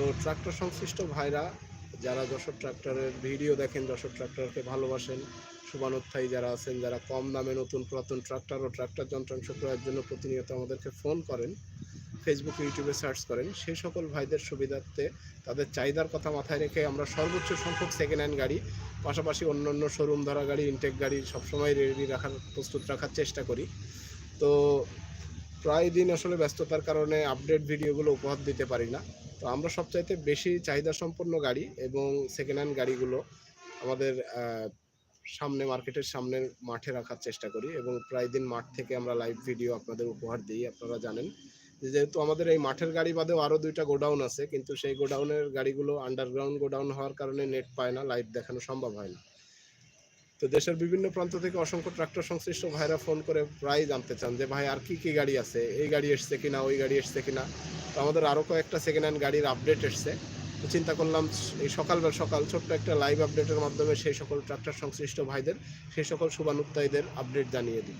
তো ট্রাক্টর সংশ্লিষ্ট ভাইরা যারা যশোর ট্রাক্টরের ভিডিও দেখেন, যশোর ট্রাক্টরকে ভালোবাসেন শুভানুত্থায়ী যারা আছেন, যারা কম দামে নতুন পুরাতন ট্রাক্টর ও ট্রাক্টর যন্ত্রাংশ ক্রয়ের জন্য প্রতিনিয়ত আমাদেরকে ফোন করেন ফেসবুক ইউটিউবে সার্চ করেন, সেই সকল ভাইদের সুবিধার্থে তাদের চাহিদার কথা মাথায় রেখে আমরা সর্বোচ্চ সংখ্যক সেকেন্ড হ্যান্ড গাড়ি, পাশাপাশি অন্য অন্য শোরুম ধরা গাড়ি ইনটেক গাড়ি সবসময় রেডি রাখার, প্রস্তুত রাখার চেষ্টা করি। তো প্রায় দিন আসলে ব্যস্ততার কারণে আপডেট ভিডিওগুলো উপহার দিতে পারি না। তো আমরা সবচাইতে বেশি চাহিদা সম্পন্ন গাড়ি এবং সেকেন্ড হ্যান্ড গাড়িগুলো আমাদের সামনে মার্কেটের সামনে মাঠে রাখার চেষ্টা করি এবং প্রায় দিন মাঠ থেকে আমরা লাইভ ভিডিও আপনাদের উপহার দিই, আপনারা জানেন। যেহেতু আমাদের এই মাঠের গাড়ি বাদেও আরও দুইটা গোডাউন আছে, কিন্তু সেই গোডাউনের গাড়িগুলো আন্ডারগ্রাউন্ড গোডাউন হওয়ার কারণে নেট পায় না লাইভ দেখানো সম্ভব হয় না। তো দেশের বিভিন্ন প্রান্ত থেকে অসংখ্য ট্রাক্টর সংশ্লিষ্ট ভাইরা ফোন করে প্রায় জানতে চান যে, ভাই, আর কি কি গাড়ি আছে? এই গাড়ি এসছে কিনা? ওই গাড়ি এসছে কিনা? তো আমাদের আরও কয়েকটা সেকেন্ড হ্যান্ড গাড়ির আপডেট এসছে। তো চিন্তা করলাম, এই সকালবেলা সকাল ছোট্ট একটা লাইভ আপডেটের মাধ্যমে সেই সকল ট্রাক্টর সংশ্লিষ্ট ভাইদের, সেই সকল শুভানুত্তায়ীদের আপডেট জানিয়ে দিই।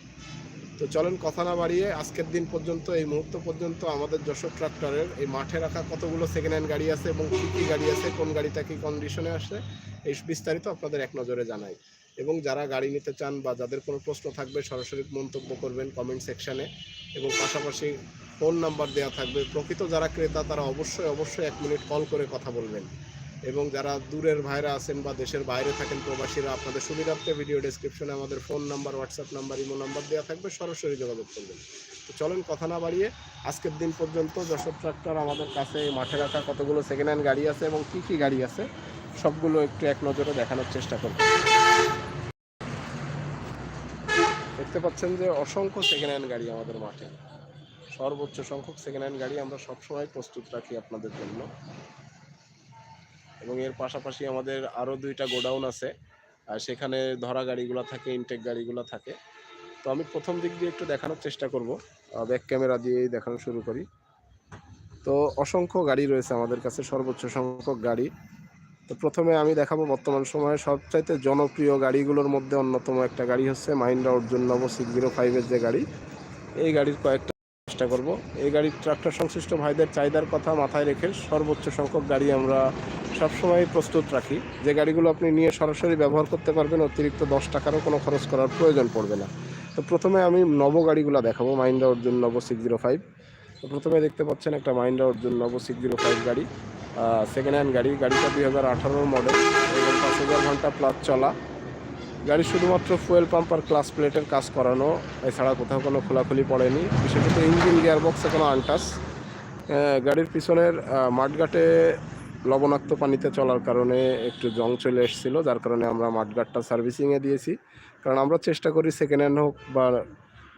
তো চলেন কথা না বাড়িয়ে, আজকের দিন পর্যন্ত, এই মুহূর্ত পর্যন্ত আমাদের যশোর ট্রাক্টরের এই মাঠে রাখা কতগুলো সেকেন্ড হ্যান্ড গাড়ি আছে এবং কী কী গাড়ি আছে, কোন গাড়িটা কী কন্ডিশনে আসে এই বিস্তারিত আপনাদের এক নজরে জানাই। এবং যারা গাড়ি নিতে চান বা যাদের কোনো প্রশ্ন থাকবে, সরাসরি মন্তব্য করবেন কমেন্ট সেকশানে এবং পাশাপাশি ফোন নাম্বার দেওয়া থাকবে। প্রকৃত যারা ক্রেতা, তারা অবশ্যই অবশ্যই এক মিনিট কল করে কথা বলবেন। এবং যারা দূরের ভাইরা আছেন বা দেশের বাইরে থাকেন প্রবাসীরা, আপনাদের সুবিধার্থে ভিডিও ডেসক্রিপশনে আমাদের phone number WhatsApp number imo number দেওয়া থাকবে, সরাসরি যোগাযোগ করবেন। তো চলেন কথা না বাড়িয়ে, আজকের দিন পর্যন্ত যশোর ট্রাক্টর আমাদের কাছে মাঠে রাখা কতগুলো সেকেন্ড হ্যান্ড গাড়ি আছে এবং কী কী গাড়ি আছে, সবগুলো একটু এক নজরে দেখানোর চেষ্টা করব। দেখতে পাচ্ছেন যে অসংখ্য সেকেন্ড হ্যান্ড গাড়ি আমাদের মাঠে। সর্বোচ্চ সংখ্যক সেকেন্ড হ্যান্ড গাড়ি আমরা সবসময় প্রস্তুত রাখি আপনাদের জন্য। এবং এর পাশাপাশি আমাদের আরও দুইটা গোডাউন আছে, আর সেখানে ধরা গাড়িগুলো থাকে ইনটেক গাড়িগুলো থাকে। তো আমি প্রথম দিক দিয়ে একটু দেখানোর চেষ্টা করব ব্যাক ক্যামেরা দিয়েই দেখানো শুরু করি। তো অসংখ্য গাড়ি রয়েছে আমাদের কাছে, সর্বোচ্চ সংখ্যক গাড়ি। তো প্রথমে আমি দেখাবো বর্তমান সময়ে সবচাইতে জনপ্রিয় গাড়িগুলোর মধ্যে অন্যতম একটা গাড়ি হচ্ছে Mahindra Arjun Novo six zero ফাইভের যে গাড়ি, এই গাড়ির কয়েকটা চেষ্টা করব। এই গাড়ির ট্রাক্টর সংশ্লিষ্ট ভাইদের চাহিদার কথা মাথায় রেখে সর্বোচ্চ সংখ্যক গাড়ি আমরা সবসময় প্রস্তুত রাখি। যে গাড়িগুলো আপনি নিয়ে সরাসরি ব্যবহার করতে পারবেন, অতিরিক্ত দশ টাকারও কোনো খরচ করার প্রয়োজন পড়বে না। তো প্রথমে আমি নব গাড়িগুলো দেখাবো, Mahindra Arjun Novo six zero five প্রথমে দেখতে পাচ্ছেন একটা Mahindra Arjun Novo six zero five গাড়ি। সেকেন্ড হ্যান্ড গাড়ি, গাড়িটা দুই হাজার আঠারোর মডেল এবং পাঁচ হাজার ঘণ্টা প্লাস চলা। গাড়ি শুধুমাত্র ফুয়েল পাম্প আর ক্লাস প্লেটের কাজ করানো, এছাড়া কোথাও কোনো খোলাখুলি পড়েনি। বিশেষত ইঞ্জিন গিয়ারবক্সে কোনো আনটাস গাড়ির পিছনের মাঠঘাটে লবণাক্ত পানিতে চলার কারণে একটু জং চলে এসেছিল, যার কারণে আমরা মাঠঘাটটা সার্ভিসিংয়ে দিয়েছি। কারণ আমরা চেষ্টা করি সেকেন্ড হ্যান্ড হোক বা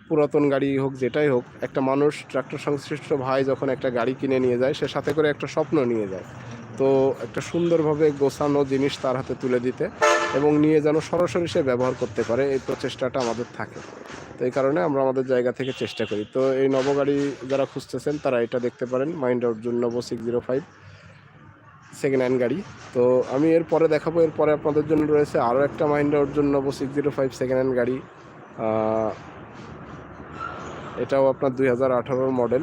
পুরাতন গাড়ি হোক, যেটাই হোক, একটা মানুষ ট্রাক্টর সংশ্লিষ্ট ভাই যখন একটা গাড়ি কিনে নিয়ে যায়, সে সাথে করে একটা স্বপ্ন নিয়ে যায়। তো একটা সুন্দরভাবে গোছানো জিনিস তার হাতে তুলে দিতে এবং নিয়ে যেন সরাসরি সে ব্যবহার করতে পারে, এই প্রচেষ্টাটা আমাদের থাকে। তো এই কারণে আমরা আমাদের জায়গা থেকে চেষ্টা করি। তো এই নব গাড়ি যারা খুঁজতেছেন, তারা এটা দেখতে পারেন, Mahindra Arjun Novo six zero five, second hand গাড়ি। তো আমি এরপরে দেখাবো এরপরে আপনাদের জন্য রয়েছে আরও একটা Mahindra Arjun Novo six zero five second hand গাড়ি। এটাও আপনার দুই হাজার মডেল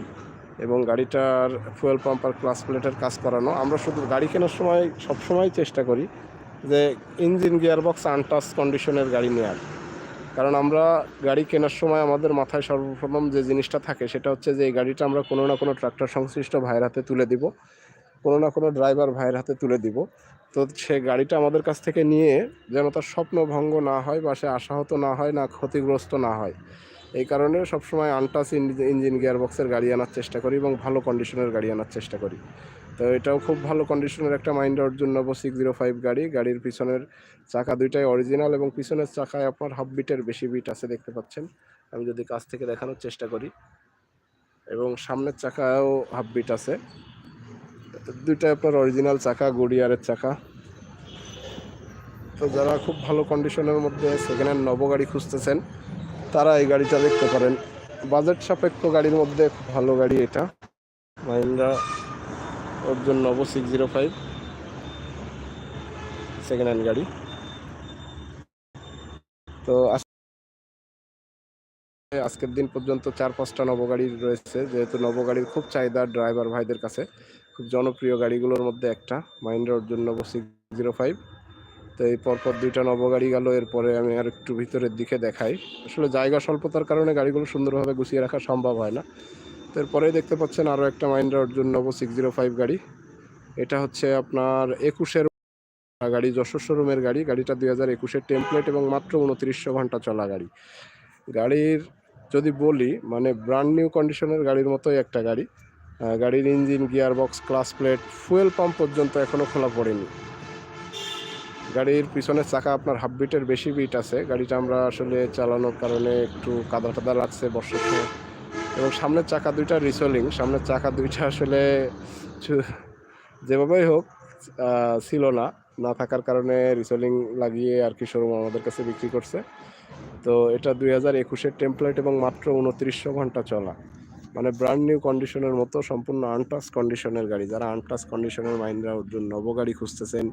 এবং গাড়িটার ফুয়েল পাম্প আর ক্লাস প্লেটের কাজ করানো। আমরা শুধু গাড়ি কেনার সময় সবসময় চেষ্টা করি যে ইঞ্জিন গিয়ারবক্স আনটাচ কন্ডিশনের গাড়ি নেওয়ার কারণ আমরা গাড়ি কেনার সময় আমাদের মাথায় সর্বপ্রথম যে জিনিসটা থাকে সেটা হচ্ছে যে এই গাড়িটা আমরা কোনো না কোনো ট্রাক্টর সংশ্লিষ্ট ভাইয়ের হাতে তুলে দিব, কোনো না কোনো ড্রাইভার ভাইয়ের হাতে তুলে দিব। তো সে গাড়িটা আমাদের কাছ থেকে নিয়ে যেন তার স্বপ্ন ভঙ্গ না হয় বা সে আশাহত না হয় না ক্ষতিগ্রস্ত না হয়। এই কারণে সবসময় আনটাচ ইঞ্জিন গিয়ারবক্সের গাড়ি আনার চেষ্টা করি এবং ভালো কন্ডিশনের গাড়ি আনার চেষ্টা করি। তো এটাও খুব ভালো কন্ডিশনের একটা Mahindra Arjun Novo six zero five গাড়ি। গাড়ির পিছনের চাকা দুইটাই অরিজিনাল এবং পিছনের চাকায় আপনার হাফ বিটের বেশি বিট আছে দেখতে পাচ্ছেন। আমি যদি কাছ থেকে দেখানোর চেষ্টা করি। এবং সামনের চাকাও হাফ বিট আছে। দুইটাই আপনার অরিজিনাল চাকা গুডিয়ারের চাকা। তো যারা খুব ভালো কন্ডিশনের মধ্যে সেকেন্ড হ্যান্ড নব গাড়ি খুঁজতেছেন তারা এই গাড়িটা দেখতে পারেন। বাজেট সাপেক্ষ গাড়ির মধ্যে খুব ভালো গাড়ি এটা। Mahindra Arjun Novo six zero five second hand গাড়ি। তো আজকের দিন পর্যন্ত চার পাঁচটা নবগাড়ি রয়েছে। যেহেতু নবগাড়ির খুব চাহিদা ড্রাইভার ভাইদের কাছে খুব জনপ্রিয় গাড়িগুলোর মধ্যে একটা মাইন্ডা Arjun Novo six zero five তো এই পরপর দুইটা নব গাড়ি গেল, এরপরে আমি আর একটু ভিতরের দিকে দেখাই। আসলে জায়গা স্বল্পতার কারণে গাড়িগুলো সুন্দরভাবে গুছিয়ে রাখা সম্ভব হয় না। তো এরপরেই দেখতে পাচ্ছেন আরও একটা মাইন্ডা Arjun Novo six zero five গাড়ি। এটা হচ্ছে আপনার একুশের গাড়ি, যশোর শোরুমের গাড়ি। গাড়িটা দুই হাজার একুশের টেমপ্লেট এবং মাত্র উনত্রিশশো ঘণ্টা চলা গাড়ি। গাড়ির যদি বলি মানে ব্র্যান্ড নিউ কন্ডিশনের গাড়ির মতোই একটা গাড়ি। গাড়ির engine gear box clutch plate fuel pump পর্যন্ত এখনও খোলা পড়েনি। গাড়ির পিছনের চাকা আপনার হাফ বিটের বেশি বিট আছে। গাড়িটা আমরা আসলে চালানোর কারণে একটু কাদা টাদা লাগছে বর্ষার সময়। এবং সামনের চাকা দুইটা রিসোলিং সামনের চাকা দুইটা আসলে যেভাবেই হোক ছিল না। না থাকার কারণে রিসোলিং লাগিয়ে আর কি শোরুম আমাদের কাছে বিক্রি করছে। তো এটা দুই হাজার একুশের টেমপ্লেট এবং মাত্র উনত্রিশশো ঘণ্টা চলা। মানে ব্র্যান্ড নিউ কন্ডিশনের মতো সম্পূর্ণ আনটাস কন্ডিশনের গাড়ি। যারা আনটাস কন্ডিশনের অর্জুন নব গাড়ি খুঁজতেছেন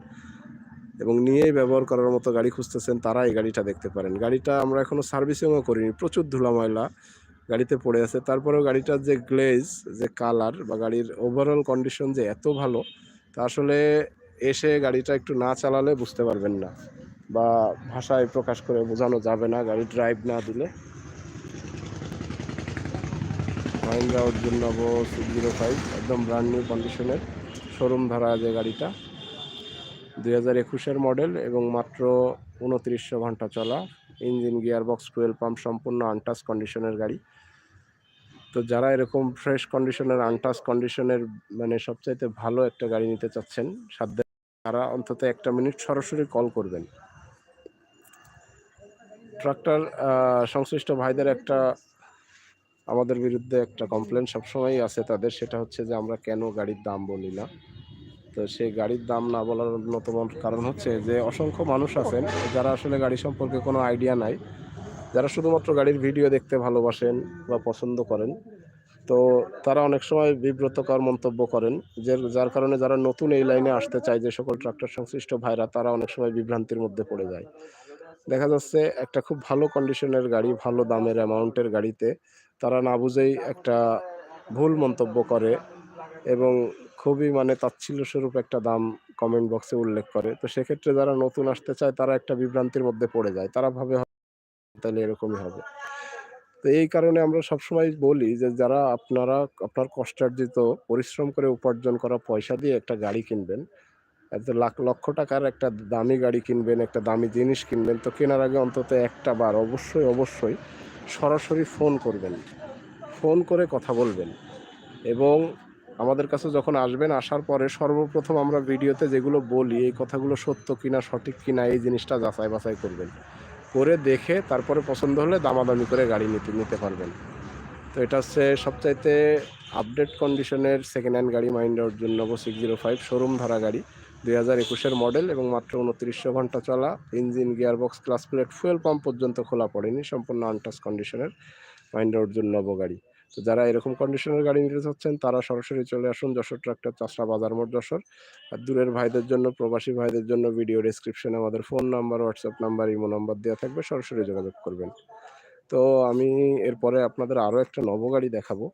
এবং নিয়েই ব্যবহার করার মতো গাড়ি খুঁজতেছেন তারা এই গাড়িটা দেখতে পারেন। গাড়িটা আমরা এখনও সার্ভিসিংও করিনি, প্রচুর ধুলা ময়লা গাড়িতে পড়ে আছে। তারপরেও গাড়িটার যে গ্লেজ যে কালার বা গাড়ির ওভারঅল কন্ডিশন যে এত ভালো, তা আসলে এসে গাড়িটা একটু না চালালে বুঝতে পারবেন না বা ভাষায় প্রকাশ করে বোঝানো যাবে না গাড়ি ড্রাইভ না দিলে। Mahindra Arjun Novo six zero five একদম ব্র্যান্ড নিউ কন্ডিশনের শোরুম ধরা যে গাড়িটা। দুই হাজার একুশের মডেল এবং মাত্র উনত্রিশশো ঘণ্টা চলা। Engine gear box fuel pump সম্পূর্ণ আনটাচ কন্ডিশনের গাড়ি। তো যারা এরকম ফ্রেশ কন্ডিশনের, আনটাচ কন্ডিশনের মানে সবচাইতে ভালো একটা গাড়ি নিতে চাচ্ছেন, সাধ্য তারা অন্তত একটা মিনিট সরাসরি কল করবেন। ট্রাক্টর সংশ্লিষ্ট ভাইদের একটা, আমাদের বিরুদ্ধে একটা কমপ্লেন সবসময়ই আছে তাদের, সেটা হচ্ছে যে আমরা কেন গাড়ির দাম বলি না? তো সেই গাড়ির দাম না বলার অন্যতম কারণ হচ্ছে যে অসংখ্য মানুষ আছেন, যারা আসলে গাড়ি সম্পর্কে কোনো আইডিয়া নাই, যারা শুধুমাত্র গাড়ির ভিডিও দেখতে ভালোবাসেন বা পছন্দ করেন, তো তারা অনেক সময় বিব্রতকর মন্তব্য করেন, যে যার কারণে যারা নতুন এই লাইনে আসতে চায়, যে সকল ট্রাক্টর সংশ্লিষ্ট ভাইরা, তারা অনেক সময় বিভ্রান্তির মধ্যে পড়ে যায়। দেখা যাচ্ছে একটা খুব ভালো কন্ডিশনের গাড়ি, ভালো দামের অ্যামাউন্টের গাড়িতে তারা না বুঝেই একটা ভুল মন্তব্য করে এবং খুবই মানে তাচ্ছিল্য স্বরূপ একটা দাম কমেন্ট বক্সে উল্লেখ করে। তো সেক্ষেত্রে যারা নতুন আসতে চায়, তারা একটা বিভ্রান্তির মধ্যে পড়ে যায়। তারা ভাবে তাহলে এরকমই হবে। তো এই কারণে আমরা সবসময় বলি যে, যারা আপনারা, আপনার কষ্টার্জিত পরিশ্রম করে উপার্জন করা পয়সা দিয়ে একটা গাড়ি কিনবেন, এত লাখ, লক্ষ টাকার একটা দামি গাড়ি কিনবেন, একটা দামি জিনিস কিনবেন, তো কেনার আগে অন্তত একটা বার অবশ্যই অবশ্যই সরাসরি ফোন করবেন। ফোন করে কথা বলবেন। এবং আমাদের কাছে যখন আসবেন, আসার পরে সর্বপ্রথম আমরা ভিডিওতে যেগুলো বলি, এই কথাগুলো সত্য কিনা, সঠিক কিনা, এই জিনিসটা যাচাই বাছাই করবেন। করে দেখে তারপরে পছন্দ হলে দামাদামি করে গাড়ি নিতে নিতে পারবেন। তো এটা হচ্ছে সবচাইতে আপডেট কন্ডিশনের সেকেন্ড হ্যান্ড গাড়ি মাইন্ডার জন্য সিক্স জিরো ফাইভ শোরুম ধরা গাড়ি, দুই হাজার একুশের মডেল এবং মাত্র উনত্রিশশো ঘণ্টা চলা। Engine gearbox clutch plate fuel pump পর্যন্ত খোলা পড়েনি, সম্পূর্ণ আনটাচ কন্ডিশনের মাইন্ডার নব গাড়ি। তো যারা এরকম কন্ডিশনের গাড়ি নিতে চাচ্ছেন, তারা সরাসরি চলে আসুন যশোর ট্রাক্টর চাষরা বাজার মোড় যশোর। আর দূরের ভাইদের জন্য, প্রবাসী ভাইদের জন্য ভিডিও ডেসক্রিপশনে আমাদের phone number WhatsApp number imo number দেওয়া থাকবে, সরাসরি যোগাযোগ করবেন। তো আমি এরপরে আপনাদের আরও একটা নবগাড়ি দেখাবো।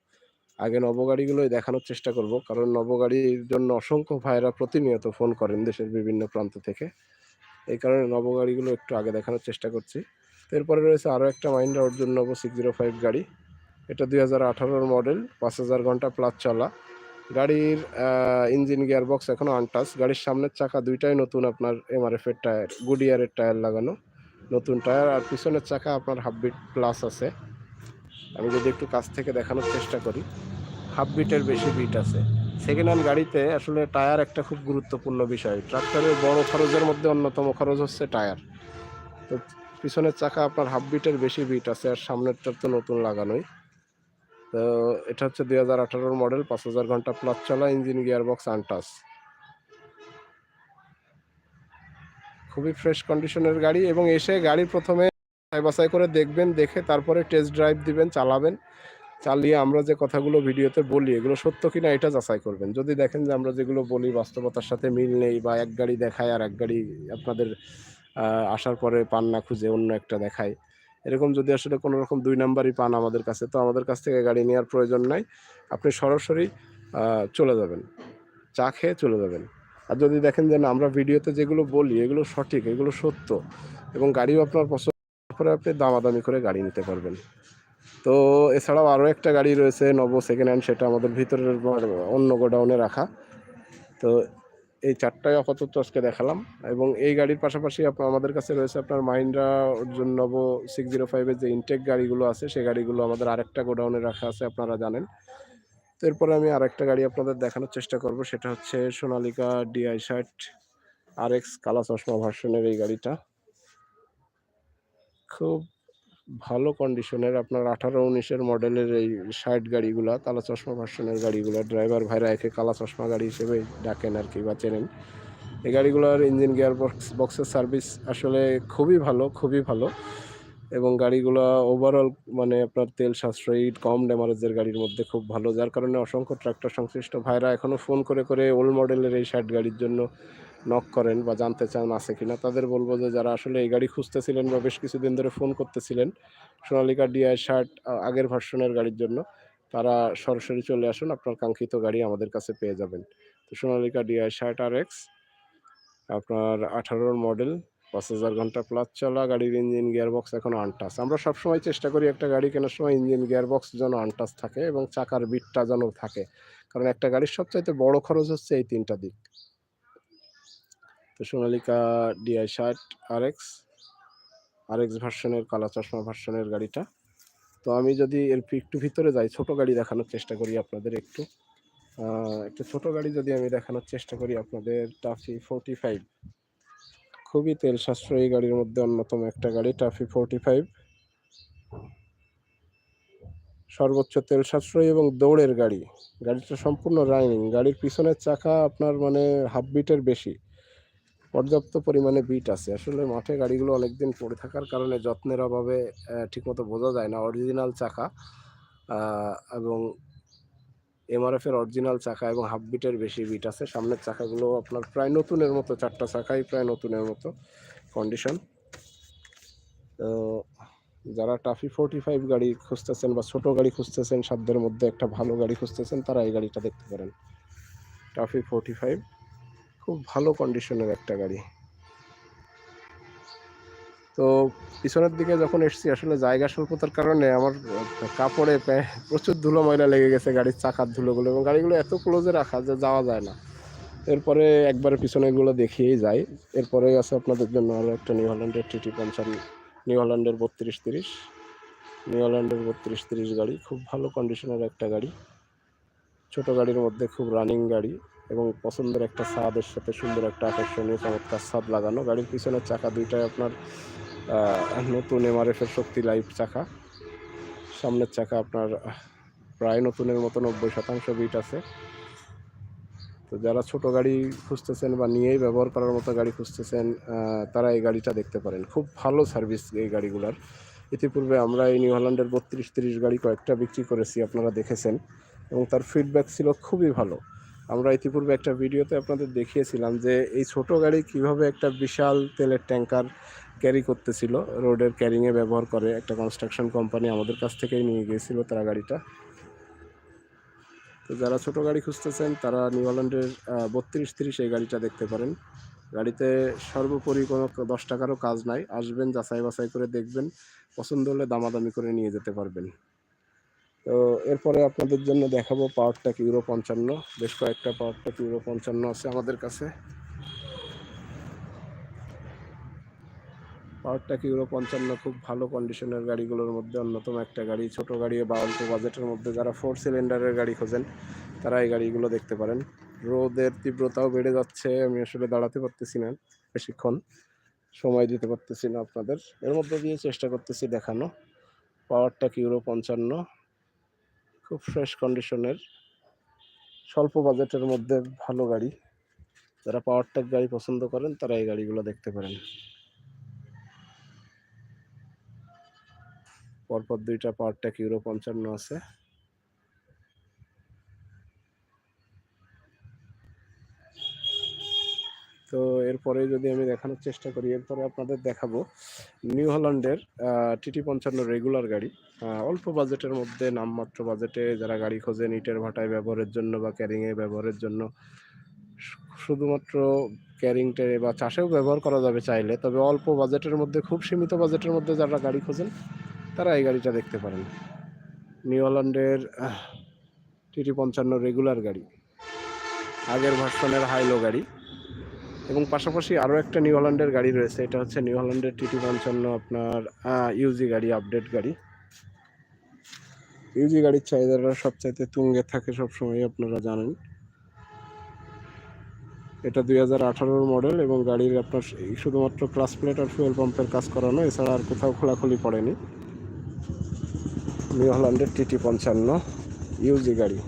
আগে নবগাড়িগুলোই দেখানোর চেষ্টা করব, কারণ নবগাড়ির জন্য অসংখ্য ভাইরা প্রতিনিয়ত ফোন করেন দেশের বিভিন্ন প্রান্ত থেকে। এই কারণে নবগাড়িগুলো একটু আগে দেখানোর চেষ্টা করছি। এরপরে রয়েছে আরও একটা মাইন্ডা Arjun Novo six zero five গাড়ি। এটা দুই হাজার আঠারোর মডেল, পাঁচ হাজার ঘণ্টা প্লাস চলা। গাড়ির ইঞ্জিন গিয়ার বক্স এখনও আনটাস গাড়ির সামনের চাকা দুইটাই নতুন আপনার এমআরএফ এর টায়ার গুডিয়ারের টায়ার লাগানো। নতুন টায়ার আর পিছনের চাকা আপনার হাফ বিট প্লাস আছে। আমি যদি একটু কাছ থেকে দেখানোর চেষ্টা করি হাফ বিটের বেশি বিট আছে। সেকেন্ড হ্যান্ড গাড়িতে আসলে টায়ার একটা খুব গুরুত্বপূর্ণ বিষয়। ট্রাক্টরের বড় খরচের মধ্যে অন্যতম খরচ হচ্ছে টায়ার তো পিছনের চাকা আপনার হাফ বিটের বেশি বিট আছে আর সামনেরটা তো নতুন লাগানোই। তো এটা হচ্ছে দুই হাজার আঠারোর মডেল পাঁচ হাজার ঘণ্টা প্লাস চলা ইঞ্জিন গিয়ার বক্স আনটাস খুবই ফ্রেশ কন্ডিশনের গাড়ি এবং এসে গাড়ি প্রথমে বাছাই করে দেখবেন, দেখে তারপরে টেস্ট ড্রাইভ দিবেন, চালাবেন। চালিয়ে আমরা যে কথাগুলো ভিডিওতে বলি, এগুলো সত্য কিনা এটা যাচাই করবেন। যদি দেখেন যে আমরা যেগুলো বলি বাস্তবতার সাথে মিল নেই বা এক গাড়ি দেখায় আর এক গাড়ি আপনাদের আসার পরে পান না খুঁজে অন্য একটা দেখায় এরকম যদি আসলে কোনো রকম দুই নাম্বারই পান আমাদের কাছে, তো আমাদের কাছ থেকে গাড়ি নেওয়ার প্রয়োজন নাই। আপনি সরাসরি চলে যাবেন। চা খেয়ে চলে যাবেন। আর যদি দেখেন যে না, আমরা ভিডিওতে যেগুলো বলি, এগুলো সঠিক, এগুলো সত্য এবং গাড়িও আপনার পছন্দ করে আপনি দামাদামি করে গাড়ি নিতে পারবেন। তো এছাড়াও আরও একটা গাড়ি রয়েছে নব সেকেন্ড হ্যান্ড সেটা আমাদের ভিতরের অন্য গোডাউনে রাখা। তো এই চারটায় আপাতত আজকে দেখালাম এবং এই গাড়ির পাশাপাশি আপনার আমাদের কাছে রয়েছে আপনার Mahindra Arjun Novo six zero ফাইভের যে ইনটেক গাড়িগুলো আছে সেই গাড়িগুলো আমাদের আরেকটা গোডাউনে রাখা আছে, আপনারা জানেন। তো এরপরে আমি আরেকটা গাড়ি আপনাদের দেখানোর চেষ্টা করব, সেটা হচ্ছে সোনালিকা ডিআই ষাট আর এক্স কালা চশমা ভার্সনের এই গাড়িটা। খুব ভালো কন্ডিশনের আপনার আঠারো, উনিশের মডেলের এই ষাট গাড়িগুলা কালা চশমা ভার্সনের গাড়িগুলো ড্রাইভার ভাইরা একে কালা চশমা গাড়ি হিসেবে ডাকেন আর কি বা চেনেন। এই গাড়িগুলোর engine gear box box service আসলে খুবই ভালো খুবই ভালো। এবং গাড়িগুলো ওভারঅল মানে আপনার তেল সাশ্রয়ী, কম ড্যামারেজের গাড়ির মধ্যে খুব ভালো। যার কারণে অসংখ্য ট্রাক্টর সংশ্লিষ্ট ভাইরা এখনও ফোন করে করে ওল্ড মডেলের এই ষাট গাড়ির জন্য নক করেন বা জানতে চান আছে কিনা, তাদের বলব যে যারা আসলে এই গাড়ি খুঁজতেছিলেন বা বেশ কিছুদিন ধরে ফোন করতেছিলেন, সোনালিকা ডিআই ষাট আগের ভার্সনের গাড়ির জন্য, তারা সরাসরি চলে আসুন, আপনার কাঙ্ক্ষিত গাড়ি আমাদের কাছে পেয়ে যাবেন। তো সোনালিকা ডিআই ষাট আর এক্স আপনার আঠারোর মডেল পাঁচ হাজার ঘণ্টা প্লাস চলা, গাড়ির ইঞ্জিন গিয়ারবক্স এখন আনটাস আমরা সবসময় চেষ্টা করি একটা গাড়ি কেনার সময় ইঞ্জিন গিয়ারবক্স যেন আনটাস থাকে এবং চাকার বিটটা যেন থাকে, কারণ একটা গাড়ির সবচাইতে বড় খরচ হচ্ছে এই তিনটা দিক। তো সোনালিকা ডিআই ষাট আর এক্স আর এক্স ভার্সনের কালা চশমা ভার্সনের গাড়িটা। তো আমি যদি এর একটু ভিতরে যাই, ছোট গাড়ি দেখানোর চেষ্টা করি আপনাদের একটু। একটু ছোট গাড়ি যদি আমি দেখানোর চেষ্টা করি আপনাদের টাফি ফোরটি ফাইভ খুবই তেল সাশ্রয়ী গাড়ির মধ্যে অন্যতম একটা গাড়ি টাফি ফোরটি ফাইভ সর্বোচ্চ তেল সাশ্রয়ী এবং দৌড়ের গাড়ি। গাড়িটা সম্পূর্ণ রাইনিং গাড়ির পিছনের চাকা আপনার মানে হাফ বিটের বেশি। পর্যাপ্ত পরিমাণে বিট আছে। আসলে মাঠে গাড়িগুলো অনেকদিন পড়ে থাকার কারণে যত্নের অভাবে ঠিকমতো বোঝা যায় না। অরিজিনাল চাকা এবং এমআরএফ এর অরিজিনাল চাকা এবং হাফ বিটের বেশি বিট আছে। সামনের চাকাগুলো আপনার প্রায় নতুনের মতো, চারটা চাকাই প্রায় নতুনের মতো কন্ডিশন তো যারা টাফি ফোরটি ফাইভ গাড়ি খুঁজতেছেন বা ছোট গাড়ি খুঁজতেছেন, সাধ্যের মধ্যে একটা ভালো গাড়ি খুঁজতেছেন, তারা এই গাড়িটা দেখতে পারেন। টাফি ফোরটি ফাইভ খুব ভালো কন্ডিশনের একটা গাড়ি। তো পিছনের দিকে যখন এসছি, আসলে জায়গা স্বল্পতার কারণে আমার কাপড়ে প্রচুর ধুলো ময়লা লেগে গেছে গাড়ির চাকার ধুলোগুলো এবং গাড়িগুলো এত ক্লোজে রাখা যে যাওয়া যায় না। এরপরে একবারে পিছনেগুলো দেখিয়েই যাই। এরপরে আছে আপনাদের জন্য আরও একটা নিউ হল্যান্ডের টিটি পঞ্চান্ন নিউ হল্যান্ডের বত্রিশ তিরিশ। নিউ হল্যান্ডের বত্রিশ তিরিশ গাড়ি, খুব ভালো কন্ডিশনের একটা গাড়ি। ছোট গাড়ির মধ্যে খুব রানিং গাড়ি। এবং পছন্দের একটা ছাদের সাথে সুন্দর একটা আকর্ষণীয় চমৎকার ছাদ লাগানো। গাড়ির পিছনের চাকা দুইটাই আপনার নতুন এমআরএফ এর শক্তি লাইফ চাকা। সামনের চাকা আপনার, প্রায় নতুনের মতো নব্বই শতাংশ বিট আছে। তো যারা ছোট গাড়ি খুঁজতেছেন বা নিয়েই ব্যবহার করার মতো গাড়ি খুঁজতেছেন তারা এই গাড়িটা দেখতে পারেন। খুব ভালো সার্ভিস এই গাড়িগুলোর। ইতিপূর্বে আমরা এই নিউ হল্যান্ডের বত্রিশ তিরিশ গাড়ি কয়েকটা বিক্রি করেছি, আপনারা দেখেছেন। এবং তার ফিডব্যাক ছিল খুবই ভালো। আমরা ইতিপূর্বে একটা ভিডিওতে আপনাদের দেখিয়েছিলাম যে এই ছোট গাড়ি কীভাবে একটা বিশাল তেলের ট্যাঙ্কার ক্যারি করতেছিল, রোডের ক্যারিংয়ে ব্যবহার করে একটা কনস্ট্রাকশন কোম্পানি আমাদের কাছ থেকেই নিয়ে গিয়েছিল তারা গাড়িটা। তো যারা ছোট গাড়ি খুঁজতেছেন, তারা নিউ হল্যান্ডের বত্রিশ তিরিশ এই গাড়িটা দেখতে পারেন। গাড়িতে সর্বোপরি কোনো দশ টাকারও কাজ নাই। আসবেন যাচাই বাছাই করে দেখবেন। পছন্দ হলে দামাদামি করে নিয়ে যেতে পারবেন। তো এরপরে আপনাদের জন্য দেখাবো পাওয়ারটাক ইউরো পঞ্চান্ন। বেশ কয়েকটা পাওয়ারটাক ইউরো পঞ্চান্ন আছে আমাদের কাছে। পাওয়ারটাক ইউরো পঞ্চান্ন খুব ভালো কন্ডিশনের গাড়িগুলোর মধ্যে অন্যতম একটা গাড়ি। ছোট গাড়ি বা অল্প বাজেটের মধ্যে যারা ফোর সিলিন্ডারের গাড়ি খোঁজেন, তারা এই গাড়িগুলো দেখতে পারেন। রোদের তীব্রতাও বেড়ে যাচ্ছে, আমি আসলে দাঁড়াতে পারতেছি না বেশিক্ষণ, সময় দিতে পারতেছি না আপনাদের। এর মধ্যে দিয়ে চেষ্টা করতেছি দেখানো। পাওয়ারটাক ইউরো পঞ্চান্ন খুব ফ্রেশ কন্ডিশনের স্বল্প বাজেটের মধ্যে ভালো গাড়ি। যারা পাওয়ার ট্যাক গাড়ি পছন্দ করেন, তারা এই গাড়িগুলো দেখতে পারেন। পরপর দুইটা পাওয়ার ট্যাক ইউরো পঞ্চান্ন আছে। তো এরপরে যদি আমি দেখানোর চেষ্টা করি, এরপরে আপনাদের দেখাবো নিউ হল্যান্ডের টিটি পঞ্চান্ন রেগুলার গাড়ি। অল্প বাজেটের মধ্যে নামমাত্র বাজেটে যারা গাড়ি খোঁজেন ইটের ভাটায় ব্যবহারের জন্য বা ক্যারিংয়ে ব্যবহারের জন্য, শুধুমাত্র ক্যারিং টেরে বা চাষেও ব্যবহার করা যাবে চাইলে, তবে অল্প বাজেটের মধ্যে, খুব সীমিত বাজেটের মধ্যে যারা গাড়ি খোঁজেন, তারা এই গাড়িটা দেখতে পারেন। নিউ হল্যান্ডের টিটি পঞ্চান্ন রেগুলার গাড়ি, আগের ভার্সনের হাইলো গাড়ি। এবং পাশাপাশি আরও একটা নিউ হল্যান্ডের গাড়ি রয়েছে, এটা হচ্ছে নিউ হল্যান্ডের টিটি পঞ্চান্ন আপনার ইউজি গাড়ি আপডেট গাড়ি। ইউজি গাড়ির চাহিদাটা সবচাইতে তুঙ্গে থাকে সবসময়, আপনারা জানেন। এটা দুই হাজার আঠারোর মডেল এবং গাড়ির আপনার শুধুমাত্র ক্লাস প্লেট আর ফুয়েল পাম্পের কাজ করানো, এছাড়া আর কোথাও খোলাখুলি পড়েনি। নিউ হল্যান্ডের টিটি পঞ্চান্ন ইউজি গাড়ি।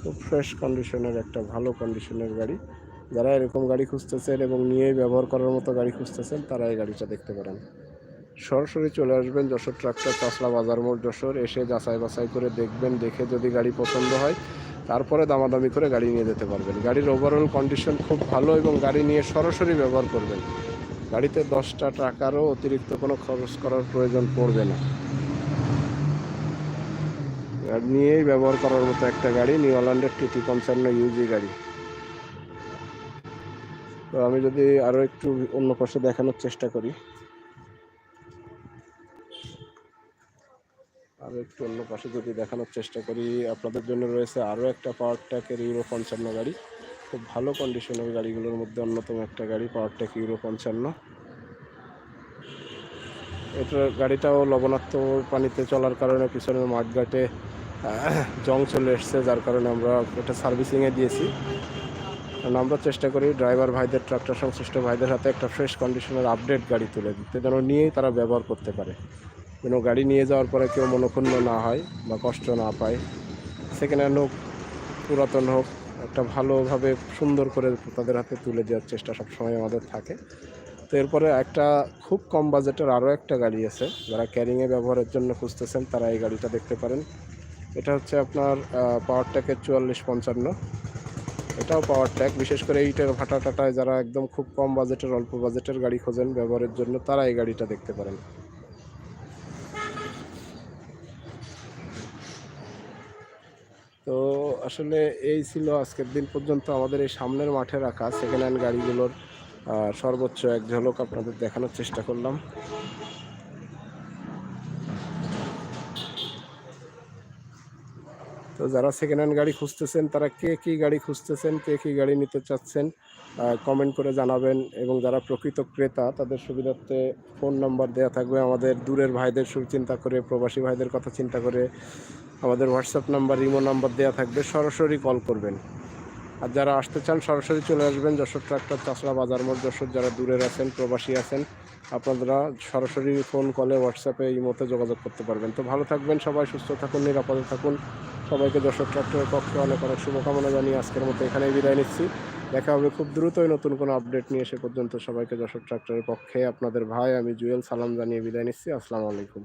খুব ফ্রেশ কন্ডিশনের একটা ভালো কন্ডিশনের গাড়ি। যারা এরকম গাড়ি খুঁজতেছেন এবং নিয়েই ব্যবহার করার মতো গাড়ি খুঁজতেছেন, তারা এই গাড়িটা দেখতে পারেন। সরাসরি চলে আসবেন যশোর ট্রাক্টর চাষলা বাজার মোড় যশোর, এসে যাচাই বাছাই করে দেখবেন, দেখে যদি গাড়ি পছন্দ হয়, তারপরে দামাদামি করে গাড়ি নিয়ে যেতে পারবেন। গাড়ির ওভারঅল কন্ডিশন খুব ভালো এবং গাড়ি নিয়ে সরাসরি ব্যবহার করবেন। গাড়িতে দশটা টাকারও অতিরিক্ত কোনো খরচ করার প্রয়োজন পড়বে না। নিয়েই ব্যবহার করার মতো একটা গাড়ি, নিউ হল্যান্ডের টিটি পঞ্চান্ন ইউজি গাড়ি। তো আমি যদি আরও একটু অন্য পাশে দেখানোর চেষ্টা করি। আরও একটু অন্য পাশে যদি দেখানোর চেষ্টা করি, আপনাদের জন্য রয়েছে আরও একটা পাওয়ার ট্যাকের ইউরো পঞ্চান্ন গাড়ি। খুব ভালো কন্ডিশনের গাড়িগুলোর মধ্যে অন্যতম একটা গাড়ি পাওয়ার ট্যাক ইউরো পঞ্চান্ন। এটার গাড়িটাও লবণাক্ত পানিতে চলার কারণে পিছনের মাঠঘাটে জং চলে এসছে, যার কারণে আমরা এটা সার্ভিসিংয়ে দিয়েছি। কারণ আমরা চেষ্টা করি ড্রাইভার ভাইদের, ট্রাক্টর সংশ্লিষ্ট ভাইদের হাতে একটা ফ্রেশ কন্ডিশনের আপডেট গাড়ি তুলে দিতে, যেন নিয়েই তারা ব্যবহার করতে পারে। যেন গাড়ি নিয়ে যাওয়ার পরে কেউ মনক্ষুণ্ণ না হয় বা কষ্ট না পায়। সেকেন্ড হ্যান্ড হোক, পুরাতন হোক, একটা ভালোভাবে সুন্দর করে তাদের হাতে তুলে দেওয়ার চেষ্টা সবসময় আমাদের থাকে। তো এরপরে একটা খুব কম বাজেটের আরও একটা গাড়ি আছে, যারা ক্যারিংয়ে ব্যবহারের জন্য খুঁজতেছেন, তারা এই গাড়িটা দেখতে পারেন। এটা হচ্ছে আপনার পাওয়ার ট্যাকের চুয়াল্লিশ পঞ্চান্ন। এটাও পাওয়ার ট্যাক বিশেষ করে এইটার ভাটা টাটায় যারা একদম খুব কম বাজেটের অল্প বাজেটের গাড়ি খোঁজেন ব্যবহারের জন্য, তারা এই গাড়িটা দেখতে পারেন। তো আসলে এই ছিল আজকের দিন পর্যন্ত। আমাদের এই সামনের মাঠে রাখা সেকেন্ড হ্যান্ড গাড়িগুলোর সর্বোচ্চ এক ঝলক আপনাদের দেখানোর চেষ্টা করলাম। তো যারা সেকেন্ড হ্যান্ড গাড়ি খুঁজতেছেন, তারা কে কী গাড়ি খুঁজতেছেন, কে কী গাড়ি নিতে চাচ্ছেন কমেন্ট করে জানাবেন। এবং যারা প্রকৃত ক্রেতা, তাদের সুবিধার্থে ফোন নাম্বার দেওয়া থাকবে। আমাদের দূরের ভাইদের চিন্তা করে, প্রবাসী ভাইদের কথা চিন্তা করে আমাদের হোয়াটসঅ্যাপ নাম্বার ইমো নাম্বার দেওয়া থাকবে। সরাসরি কল করবেন। আর যারা আসতে চান, সরাসরি চলে আসবেন যশোর ট্রাক্টর, চাষড়া বাজার মোড়, যশোর। যারা দূরের আছেন, প্রবাসী আছেন, আপনারা সরাসরি ফোন কলে হোয়াটসঅ্যাপে এই মতে যোগাযোগ করতে পারবেন। তো ভালো থাকবেন সবাই, সুস্থ থাকুন, নিরাপদে থাকুন। সবাইকে দর্শক ট্রাক্টরের পক্ষে অনেক অনেক শুভকামনা জানিয়ে আজকের মতো এখানেই বিদায় নিচ্ছি। দেখা হবে খুব দ্রুতই নতুন কোনো আপডেট নিয়ে এসে পর্যন্ত সবাইকে দর্শক ট্রাক্টরের পক্ষে। আপনাদের ভাই আমি জুয়েল সালাম জানিয়ে বিদায় নিচ্ছি। আসসালামু আলাইকুম।